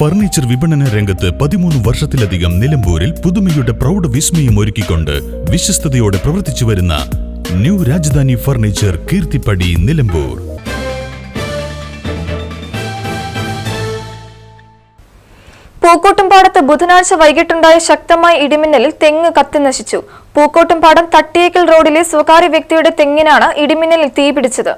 Furniture വിപണന രംഗത്ത് പതിമൂന്ന് വർഷത്തിലധികം നിലമ്പൂരിൽ പുതുമയുടെ പ്രൗഢ വിസ്മയം ഒരുക്കിക്കൊണ്ട് വിശ്വസ്തയോടെ പ്രവർത്തിച്ചു വരുന്ന ന്യൂ രാജധാനി ഫർണിച്ചർ കീർത്തിപ്പടി നിലമ്പൂർ. പൂക്കോട്ടുംപാടത്ത് ബുധനാഴ്ച വൈകിട്ടുണ്ടായ ശക്തമായ ഇടിമിന്നലിൽ തെങ്ങ് കത്തിനശിച്ചു പൂക്കോട്ടുംപാടം തട്ടിയേക്കൽ റോഡിലെ സ്വകാര്യ വ്യക്തിയുടെ തെങ്ങിനാണ് ഇടിമിന്നലിൽ തീപിടിച്ചത്.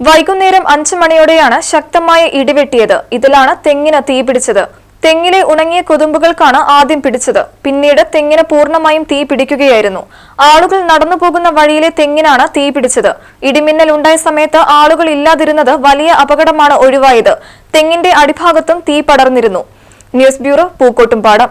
വൈകുന്നേരം അഞ്ചു മണിയോടെയാണ് ശക്തമായ ഇടിവെട്ടിയത്. ഇതിലാണ് തെങ്ങിന് തീപിടിച്ചത് തെങ്ങിലെ ഉണങ്ങിയ കൊതുമ്പുകൾക്കാണ് ആദ്യം പിടിച്ചത്. പിന്നീട് തെങ്ങിന് പൂർണമായും തീ പിടിക്കുകയായിരുന്നു. ആളുകൾ നടന്നു പോകുന്ന വഴിയിലെ തെങ്ങിനാണ് തീ പിടിച്ചത്. ഇടിമിന്നൽ ഉണ്ടായ സമയത്ത് ആളുകൾ ഇല്ലാതിരുന്നത് വലിയ അപകടമാണ് ഒഴിവായത്. തെങ്ങിന്റെ അടിഭാഗത്തും തീ പടർന്നിരുന്നു. News bureau Pookkottumpadam.